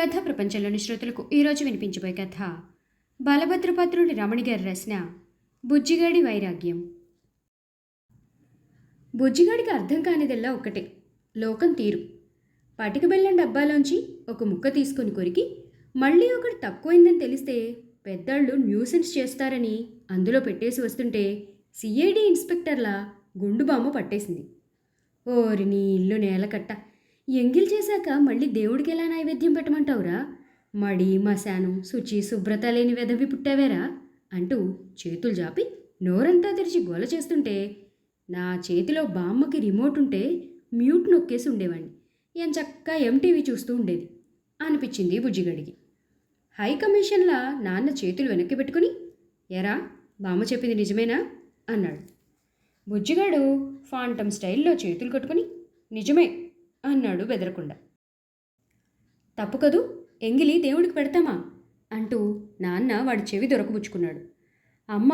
కథ ప్రపంచంలోని శ్రోతలకు ఈరోజు వినిపించబోయే కథ. బలభద్రపాత్రుడి రమణి గారి రచన బుజ్జిగాడి వైరాగ్యం. బుజ్జిగాడికి అర్థం కానిదల్లా ఒక్కటే లోకం తీరు. పటిక బెల్లం డబ్బాలోంచి ఒక ముక్క తీసుకొని కొరికి మళ్ళీ ఒకటి తక్కువైందని తెలిస్తే పెద్దాళ్ళు న్యూసెన్స్ చేస్తారని అందులో పెట్టేసి వస్తుంటే సిఐడి ఇన్స్పెక్టర్ల గుండు బామ్మ పట్టేసింది. ఓరి నీ ఇల్లు నేలకట్ట. ఎంగిల్ చేశాక మళ్ళీ దేవుడికి ఎలా నైవేద్యం పెట్టమంటావురా? మడి మశానం శుచి శుభ్రత లేని వెదవి పుట్టావేరా? అంటూ చేతులు జాపి నోరంతా తెరిచి గోల చేస్తుంటే నా చేతిలో బామ్మకి రిమోట్ ఉంటే మ్యూట్ నొక్కేసి ఉండేవాణ్ణి. ఎంచక్కా ఎంటీవీ చూస్తూ ఉండేది. అనిపించింది బుజ్జిగడికి. హై కమిషన్లా నాన్న చేతులు వెనక్కి పెట్టుకుని ఎరా బామ్మ చెప్పింది నిజమేనా? అన్నాడు. బుజ్జిగాడు ఫాంటమ్ స్టైల్లో చేతులు కట్టుకుని నిజమే అన్నాడు బెదరకుండా. తప్పు కదూ? ఎంగిలి దేవుడికి పెడతామా? అంటూ నాన్న వాడి చెవి దొరకబుచ్చుకున్నాడు. అమ్మ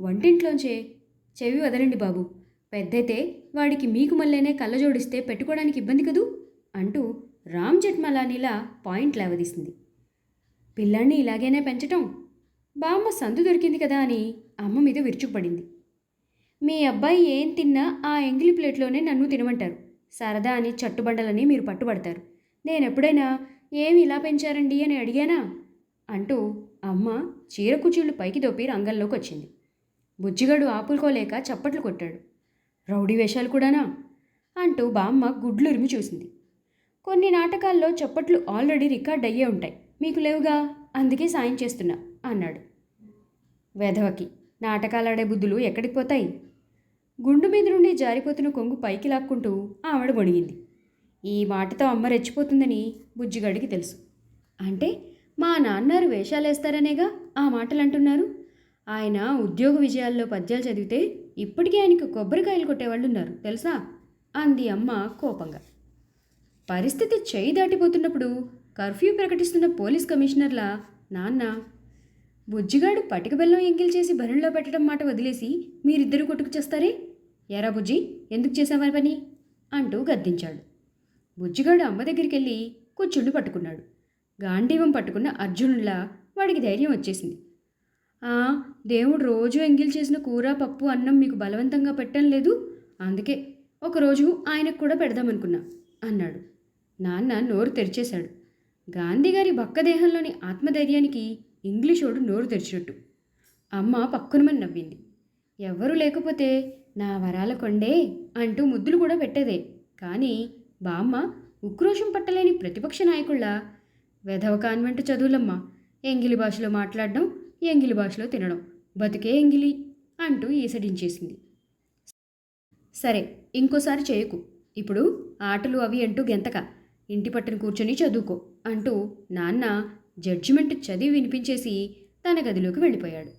వంటింట్లోంచే? చెవి వదలండి బాబు. పెద్దయితే వాడికి మీకు మళ్ళీనే కళ్ళ జోడిస్తే పెట్టుకోవడానికి ఇబ్బంది కదూ? అంటూ రామ్ జెట్మలానిలా పాయింట్ లేవదీసింది. పిల్లాన్ని ఇలాగేనే పెంచటం? బామ్మ సందు దొరికింది కదా అని అమ్మ మీద విరుచుకుపడింది. మీ అబ్బాయి ఏం తిన్నా ఆ ఎంగిలి ప్లేట్లోనే నన్ను తినమంటారు. సరదా అని చట్టుబండలని మీరు పట్టుబడతారు. నేను ఎప్పుడైనా ఏమి ఇలా పెంచారండి అని అడిగానా? అంటూ అమ్మ చీర కుచీళ్ళు పైకి దొప్పి రంగంలోకి వచ్చింది. బుజ్జిగాడు ఆపుకోలేక చప్పట్లు కొట్టాడు. రౌడీ వేషాలు కూడానా? అంటూ బామ్మ గుడ్లురిమి చూసింది. కొన్ని నాటకాల్లో చప్పట్లు ఆల్రెడీ రికార్డ్ అయ్యే ఉంటాయి. మీకు లేవుగా? అందుకే సాయం చేస్తున్నా అన్నాడు. వెధవకి నాటకాలాడే బుద్ధులు ఎక్కడికి పోతాయి? గుండు మీద నుండి జారిపోతున్న కొంగు పైకి లాక్కుంటూ ఆవిడ గొణిగింది ఈ మాటతో అమ్మ రెచ్చిపోతుందని బుజ్జిగాడికి తెలుసు. అంటే మా నాన్నారు వేషాలేస్తారనేగా ఆ మాటలు అంటున్నారు ఆయన ఉద్యోగ విజయాల్లో పద్యాలు చదివితే ఇప్పటికీ ఆయనకు కొబ్బరికాయలు కొట్టేవాళ్ళు ఉన్నారు తెలుసా? అంది అమ్మ కోపంగా. పరిస్థితి చేయి దాటిపోతున్నప్పుడు కర్ఫ్యూ ప్రకటిస్తున్న పోలీస్ కమిషనర్లా నాన్న బుజ్జిగాడు పటిక బెల్లం ఎంగిల్ చేసి బరిలో పెట్టడం మాట వదిలేసి మీరిద్దరూ కొట్టుకు చేస్తారే? ఎరా బుజ్జి ఎందుకు చేసావని పని? అంటూ గద్దించాడు. బుజ్జిగాడు అమ్మ దగ్గరికి వెళ్ళి కూర్చుండి పట్టుకున్నాడు. గాంధీవం పట్టుకున్న అర్జునుడిలా వాడికి ధైర్యం వచ్చేసింది. "ఆ, దేవుడు రోజు ఎంగిల్ చేసిన కూర పప్పు అన్నం మీకు బలవంతంగా పెట్టడం లేదు? అందుకే ఒకరోజు ఆయనకు కూడా పెడదామనుకున్నా అన్నాడు. నాన్న నోరు తెరిచేశాడు. గాంధీగారి బక్కదేహంలోని ఆత్మధైర్యానికి ఇంగ్లీషోడు నోరు తెరిచినట్టు. అమ్మ పక్కునమని నవ్వింది. ఎవ్వరూ లేకపోతే నా వరాల కొండే అంటూ ముద్దులు కూడా పెట్టేదే. కానీ బామ్మ ఉక్రోషం పట్టలేని ప్రతిపక్ష నాయకుళ్ళ. వెధవ కాన్వెంట్ చదువులమ్మ. ఎంగిలి భాషలో మాట్లాడడం ఎంగిలి భాషలో తినడం. బతికే ఎంగిలి అంటూ ఈసడించేసింది. సరే ఇంకోసారి చేయకు. ఇప్పుడు ఆటలు అవి అంటూ గెంతక. ఇంటి పట్టున కూర్చొని చదువుకో అంటూ నాన్న జడ్జిమెంట్ చదివి వినిపించేసి తన గదిలోకి వెళ్ళిపోయాడు.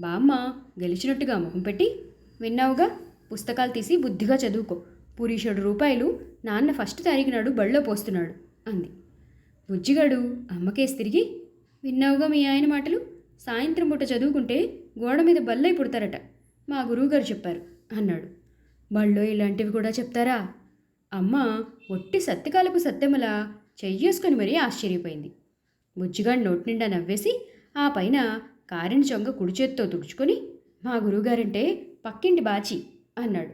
బామ్మ గెలిచినట్టుగా మొహం పెట్టి విన్నావుగా? పుస్తకాలు తీసి బుద్ధిగా చదువుకో. పురీషుడు రూపాయలు నాన్న ఫస్ట్ తారీఖు నాడు బళ్ళో పోస్తున్నాడు అంది. బుజ్జిగాడు అమ్మకేసి తిరిగి విన్నావుగా మీ ఆయన మాటలు? సాయంత్రం పూట చదువుకుంటే గోడ మీద బల్లై పుడతారట మా గురువుగారు చెప్పారు అన్నాడు. బళ్ళో ఇలాంటివి కూడా చెప్తారా? అమ్మ ఒట్టి సత్యకాలపు సత్యమలా చెయ్యేసుకొని మరీ ఆశ్చర్యపోయింది. బుజ్జిగాడు నోటి నిండా నవ్వేసి ఆ పైన కారిన చొంగ కుడి చేత్తో తుడుచుకొని మా గురువుగారంటే పక్కింటి బాచి అన్నాడు.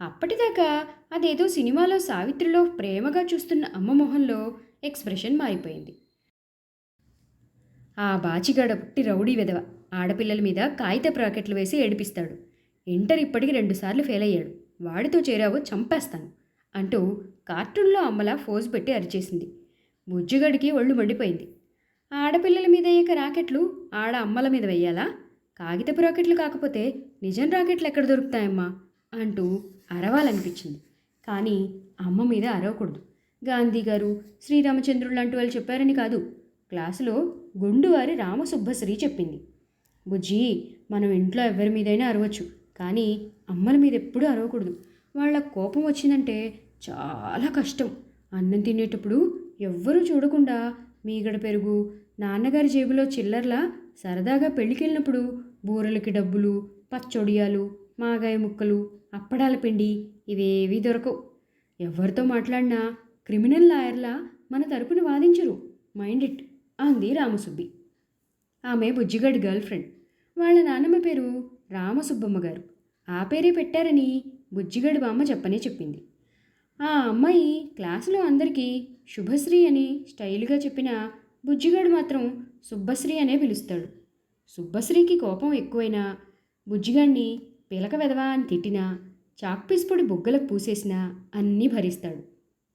అప్పటిదాకా అదేదో సినిమాలో సావిత్రిలో ప్రేమగా చూస్తున్న అమ్మ మొహంలో ఎక్స్ప్రెషన్ మారిపోయింది. ఆ బాచిగాడ పుట్టి రౌడీ వెదవ ఆడపిల్లల మీద కాగిత ప్రాకెట్లు వేసి ఏడిపిస్తాడు. ఇంటర్ ఇప్పటికి రెండుసార్లు ఫెయిల్ అయ్యాడు. వాడితో చేరావో చంపేస్తాను అంటూ కార్టూన్లో అమ్మలా ఫోజ్ పెట్టి అరిచేసింది. బుజ్జిగడికి ఒళ్ళు మండిపోయింది. ఆడపిల్లల మీద అయ్యాక రాకెట్లు ఆడ అమ్మల మీద వెయ్యాలా? కాగితపు రాకెట్లు కాకపోతే నిజం రాకెట్లు ఎక్కడ దొరుకుతాయమ్మా? అంటూ అరవాలనిపించింది. కానీ అమ్మ మీద అరవకూడదు. గాంధీ గారు శ్రీరామచంద్రుడు లాంటి వాళ్ళు చెప్పారని కాదు. క్లాసులో గుండువారి రామసుబ్బశ్రీ చెప్పింది. బుజ్జి మనం ఇంట్లో ఎవరి మీదైనా అరవచ్చు. కానీ అమ్మల మీద ఎప్పుడూ అరవకూడదు. వాళ్ళ కోపం వచ్చిందంటే చాలా కష్టం. అన్నం తినేటప్పుడు ఎవ్వరూ చూడకుండా మీగడ పెరుగు నాన్నగారి జేబులో చిల్లర్లా సరదాగా పెళ్ళికెళ్ళినప్పుడు బూరెలకి డబ్బులు పచ్చొడియాలు మాగాయ ముక్కలు అప్పడాల పిండి ఇవేవీ దొరకవు. ఎవరితో మాట్లాడినా క్రిమినల్ లాయర్లా మన తరపున వాదించరు. Mind it. అంది రామసుబ్బి. ఆమె బుజ్జిగడ్ గర్ల్ ఫ్రెండ్. వాళ్ళ నాన్నమ్మ పేరు రామసుబ్బమ్మ గారు. ఆ పేరే పెట్టారని బుజ్జిగడ్ బామ్మ చెప్పనే చెప్పింది. ఆ అమ్మాయి క్లాసులో అందరికీ శుభశ్రీ అని స్టైల్గా చెప్పిన బుజ్జిగాడు మాత్రం సుబ్బశ్రీ అనే పిలుస్తాడు. సుబ్బశ్రీకి కోపం ఎక్కువైనా బుజ్జిగాణ్ణి పిలక వెదవా అని తిట్టినా చాక్పీస్ పొడి పూసేసినా అన్నీ భరిస్తాడు.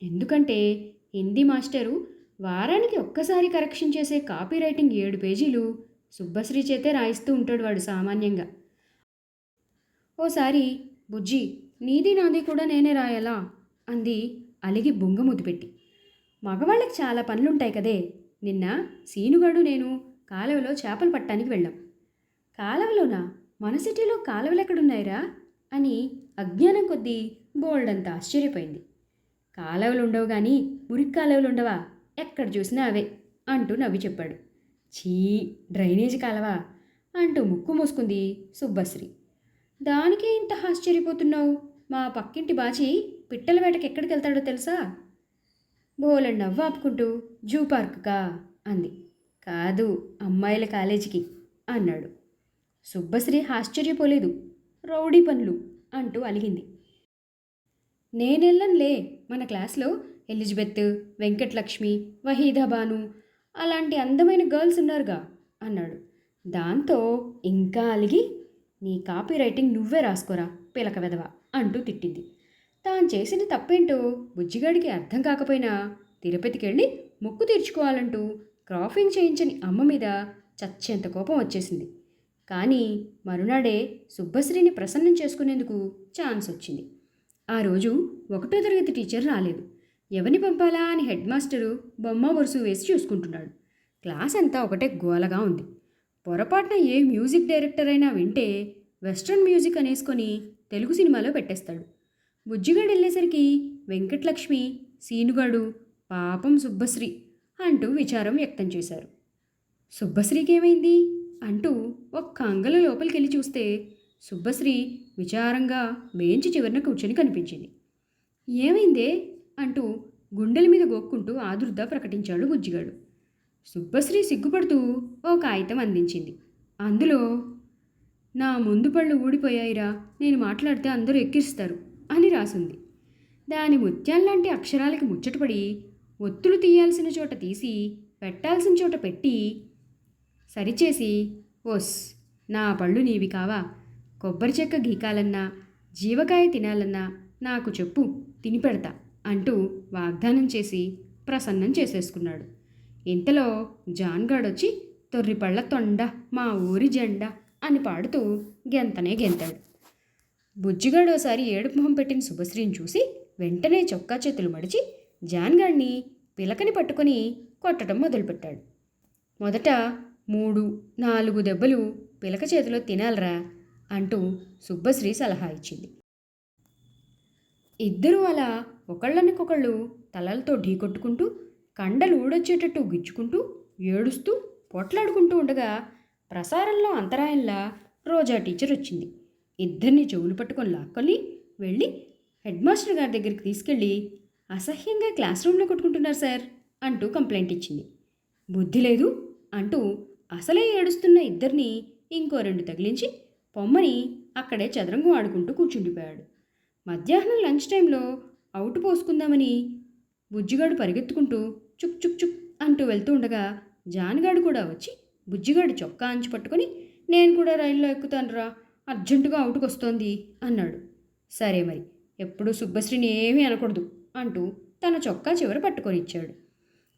ఎందుకంటే హిందీ మాస్టరు వారానికి ఒక్కసారి కరెక్షన్ చేసే కాపీ రైటింగ్ ఏడు పేజీలు సుబ్బశ్రీ చేతే రాయిస్తూ ఉంటాడు వాడు సామాన్యంగా. ఓసారి బుజ్జి నీది నాది కూడా నేనే రాయాలా? అంది అలిగి బొంగ ముద్దుపెట్టి మగవాళ్ళకి చాలా పనులుంటాయి కదే. నిన్న సీనుగాడు నేను కాలువలో చేపలు పట్టడానికి వెళ్ళాం. కాలువలోనా? మన సిటీలో కాలువలు ఎక్కడున్నాయిరా? అని అజ్ఞానం కొద్దీ బోల్డంత ఆశ్చర్యపోయింది. కాలువలు ఉండవు కానీ మురికి కాలువలు ఉండవా ఎక్కడ చూసినా అవే అంటూ నవ్వి చెప్పాడు. చీ డ్రైనేజ్ కాలవా? అంటూ ముక్కు మూసుకుంది సుబ్బశ్రీ. దానికే ఇంత ఆశ్చర్యపోతున్నావు? మా పక్కింటి బాచి పిట్టల వేటకి ఎక్కడికి వెళ్తాడో తెలుసా? బోలెడు నవ్వు ఆపుకుంటూ జూ పార్క్కా? అంది. కాదు అమ్మాయిల కాలేజీకి అన్నాడు. సుబ్బశ్రీ ఆశ్చర్యపోలేదు. రౌడీ పనులు అంటూ అలిగింది. నేనెళ్ళనులే మన క్లాస్లో ఎలిజబెత్ వెంకటలక్ష్మి వహీదాబాను అలాంటి అందమైన గర్ల్స్ ఉన్నారుగా అన్నాడు. దాంతో ఇంకా అలిగి నీ కాపీ రైటింగ్ నువ్వే రాసుకోరా పిలక వెదవ అంటూ తిట్టింది. తాను చేసిన తప్పేంటో బుజ్జిగాడికి అర్థం కాకపోయినా తిరుపతికి వెళ్ళి మొక్కు తీర్చుకోవాలంటూ క్రాఫింగ్ చేయించని అమ్మ మీద చచ్చేంత కోపం వచ్చేసింది. కానీ మరునాడే సుబ్బశ్రీని ప్రసన్నం చేసుకునేందుకు ఛాన్స్ వచ్చింది. ఆ రోజు ఒకటో తరగతి టీచర్ రాలేదు. ఎవరిని పంపాలా అని హెడ్ మాస్టరు బొమ్మ వరుసు వేసి చూసుకుంటున్నాడు. క్లాస్ అంతా ఒకటే గోలగా ఉంది. పొరపాటున ఏ మ్యూజిక్ డైరెక్టర్ అయినా వింటే వెస్ట్రన్ మ్యూజిక్ అనేసుకొని తెలుగు సినిమాలో పెట్టేస్తాడు. బుజ్జిగాడు వెళ్ళేసరికి వెంకటలక్ష్మి సీనుగాడు పాపం సుబ్బశ్రీ అంటూ విచారం వ్యక్తం చేశారు. సుబ్బశ్రీకి ఏమైంది అంటూ ఒక్క అంగల లోపలికెళ్ళి చూస్తే సుబ్బశ్రీ విచారంగా బేంచి చివరన కూర్చొని కనిపించింది. ఏమైందే? అంటూ గుండెల మీద గోక్కుంటూ ఆదుర్ద ప్రకటించాడు బుజ్జిగాడు. సుబ్బశ్రీ సిగ్గుపడుతూ ఓ కాగితం అందించింది. అందులో నా ముందు పళ్ళు ఊడిపోయాయిరా నేను మాట్లాడితే అందరూ ఎక్కిస్తారు అని రాసుంది. దాని ముత్యాల్లాంటి అక్షరాలకి ముచ్చటపడి ఒత్తులు తీయాల్సిన చోట తీసి పెట్టాల్సిన చోట పెట్టి సరిచేసి ఓస్ నా పళ్ళు నీవి కావా? కొబ్బరి చెక్క గీకాలన్నా జీవకాయ తినాలన్నా నాకు చెప్పు తిని పెడతా అంటూ వాగ్దానం చేసి ప్రసన్నం చేసేసుకున్నాడు. ఇంతలో జాన్గాడొచ్చి తొర్రిపళ్ళ తొండ మా ఊరి జెండా అని పాడుతూ గెంతనే గెంతాడు. బుజ్జిగాడోసారి ఏడుపు మొహం పెట్టిన శుభశ్రీని చూసి వెంటనే చొక్కా చేతులు మడిచి జాన్గాడిని పిలకని పట్టుకొని కొట్టడం మొదలుపెట్టాడు. మొదట మూడు నాలుగు దెబ్బలు పిలక చేతిలో తినాలరా అంటూ సుబ్బశ్రీ సలహా ఇచ్చింది. ఇద్దరూ అలా ఒకళ్ళనికొకళ్ళు తలలతో ఢీకొట్టుకుంటూ కండలు ఊడొచ్చేటట్టు గిచ్చుకుంటూ ఏడుస్తూ పొట్లాడుకుంటూ ఉండగా ప్రసారంలో అంతరాయంలా రోజా టీచర్ వచ్చింది. ఇద్దరిని చెవులు పట్టుకొని లాక్కొని వెళ్ళి హెడ్ మాస్టర్ గారి దగ్గరికి తీసుకెళ్ళి అసహ్యంగా క్లాస్ రూమ్లో కొట్టుకుంటున్నారు సార్ అంటూ కంప్లైంట్ ఇచ్చింది. బుద్ధి లేదు అంటూ అసలే ఏడుస్తున్న ఇద్దరిని ఇంకో రెండు తగిలించి పొమ్మని అక్కడే చదరంగం ఆడుకుంటూ కూర్చుండిపోయాడు. మధ్యాహ్నం లంచ్ టైంలో అవుట్ పోసుకుందామని బుజ్జిగాడు పరిగెత్తుకుంటూ చుక్ చుక్ చుక్ అంటూ వెళ్తూ ఉండగా జానగాడు కూడా వచ్చి బుజ్జిగాడు చొక్కా అంచి పట్టుకొని నేను కూడా రైల్లో ఎక్కుతానురా అర్జెంటుగా అవుట్కి వస్తోంది అన్నాడు. సరే మరి ఎప్పుడూ సుబ్బశ్రీని ఏమీ అనకూడదు అంటూ తన చొక్కా చివర పట్టుకొని ఇచ్చాడు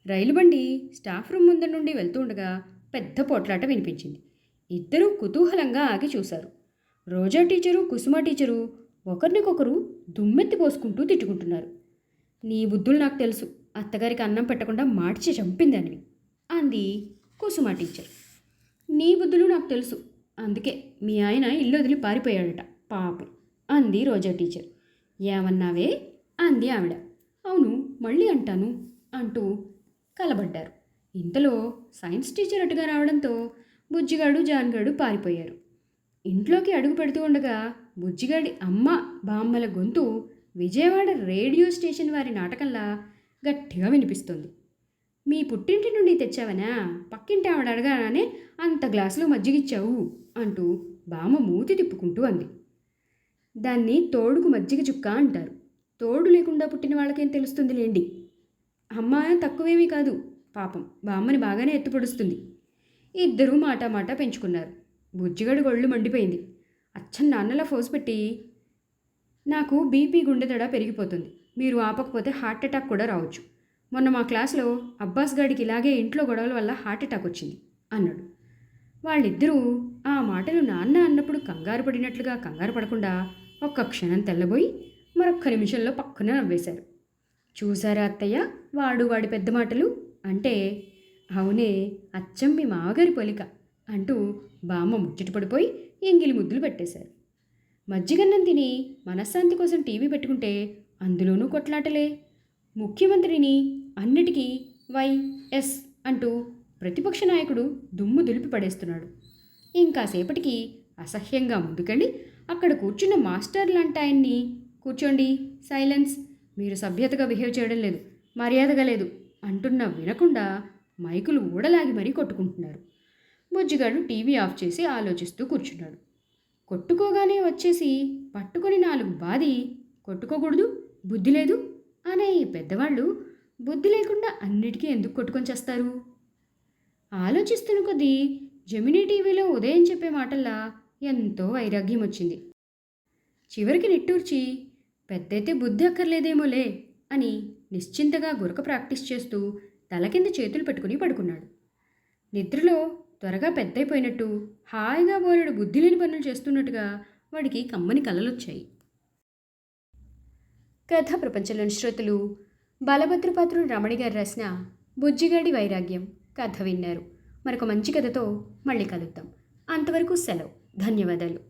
రైలు బండి స్టాఫ్ రూమ్ ముందర నుండి వెళ్తూ ఉండగా పెద్ద పోట్లాట వినిపించింది. ఇద్దరూ కుతూహలంగా ఆగి చూశారు. రోజా టీచరు కుసుమ టీచరు ఒకరినికొకరు దుమ్మెత్తి పోసుకుంటూ తిట్టుకుంటున్నారు. నీ బుద్ధులు నాకు తెలుసు. అత్తగారికి అన్నం పెట్టకుండా మార్చి చంపిందనివి అంది కుసుమ టీచర్. నీ బుద్ధులు నాకు తెలుసు. అందుకే మీ ఆయన ఇల్లు వదిలి పారిపోయాడట పాపం అంది రోజా టీచర్. ఏమన్నావే? అంది ఆవిడ. అవును మళ్ళీ అంటాను అంటూ కలబడ్డారు. ఇంతలో సైన్స్ టీచర్ అటుగా రావడంతో బుజ్జిగాడు జాన్గాడు పారిపోయారు. ఇంట్లోకి అడుగు పెడుతూ ఉండగా బుజ్జిగాడి అమ్మ బామ్మల గొంతు విజయవాడ రేడియో స్టేషన్ వారి నాటకంలా గట్టిగా వినిపిస్తుంది. మీ పుట్టింటి నుండి తెచ్చావనా? పక్కింటి ఆవిడ అడగానే అంత గ్లాసులో మజ్జిగిచ్చావు అంటూ బామ్మ మూతి తిప్పుకుంటూ అంది. దాన్ని తోడుకు మజ్జిగ చుక్క అంటారు. తోడు లేకుండా పుట్టిన వాళ్ళకేం తెలుస్తుంది లేండి అమ్మ తక్కువేమీ కాదు. పాపం బామ్మని బాగానే ఎత్తుపడుస్తుంది. ఇద్దరూ మాట మాట పెంచుకున్నారు. బుజ్జిగడు గొళ్ళు మండిపోయింది. అచ్చం నాన్నలా ఫోర్స్ పెట్టి నాకు బీపీ గుండెదడ పెరిగిపోతుంది. మీరు ఆపకపోతే హార్ట్ అటాక్ కూడా రావచ్చు. మొన్న మా క్లాస్లో అబ్బాస్ గాడికి ఇలాగే ఇంట్లో గొడవల వల్ల హార్ట్ అటాక్ వచ్చింది అన్నాడు. వాళ్ళిద్దరూ ఆ మాటలు నాన్న అన్నప్పుడు కంగారు పడినట్లుగా కంగారు పడకుండా ఒక్క క్షణం తెల్లబోయి మరొక్క నిమిషంలో పక్కన నవ్వేశారు. చూసారా అత్తయ్య వాడు వాడి పెద్ద మాటలు? అంటే అవునే అచ్చం మీ మామగారి పొలిక అంటూ బామ్మ ముచ్చట పడిపోయి ఎంగిలి ముద్దులు పెట్టేశారు. మజ్జిగన్నం తిని మనశ్శాంతి కోసం టీవీ పెట్టుకుంటే అందులోనూ కొట్లాటలే. ముఖ్యమంత్రిని అన్నిటికీ వై ఎస్ అంటూ ప్రతిపక్ష నాయకుడు దుమ్ము దులిపి పడేస్తున్నాడు. ఇంకాసేపటికి అసహ్యంగా ముందుకెళ్ళి అక్కడ కూర్చున్న మాస్టర్ లాంటి ఆయన్ని కూర్చోండి. సైలెన్స్. మీరు సభ్యతగా బిహేవ్ చేయడం లేదు. మర్యాదగా లేదు. అంటున్నా వినకుండా మైకులు ఊడలాగి మరీ కొట్టుకుంటున్నారు. బుజ్జిగాడు టీవీ ఆఫ్ చేసి ఆలోచిస్తూ కూర్చున్నాడు. కొట్టుకోగానే వచ్చేసి పట్టుకొని నాలుగు బాది కొట్టుకోకూడదు బుద్ధి లేదు అనే ఈ పెద్దవాళ్ళు బుద్ధి లేకుండా అన్నిటికీ ఎందుకు కొట్టుకొని చేస్తారు? ఆలోచిస్తున్న కొద్దీ జమినీ టీవీలో ఉదయం చెప్పే మాటల్లా ఎంతో వైరాగ్యం వచ్చింది. చివరికి నిట్టూర్చి పెద్దయితే బుద్ధి అక్కర్లేదేమోలే అని నిశ్చింతగా గురక ప్రాక్టీస్ చేస్తూ తల కింద చేతులు పెట్టుకుని పడుకున్నాడు. నిద్రలో త్వరగా పెద్దయిపోయినట్టు హాయిగా బోలెడు బుద్ధి లేని పనులు చేస్తున్నట్టుగా వాడికి కమ్మని కలలొచ్చాయి. కథ ప్రపంచంలోని శ్రోతలు బలభద్రపాత్రుడు రమణి గారు రాసిన బుజ్జిగాడి వైరాగ్యం కథ విన్నారు. మరొక మంచి కథతో మళ్ళీ కలుద్దాం. అంతవరకు సెలవు. ధన్యవాదాలు.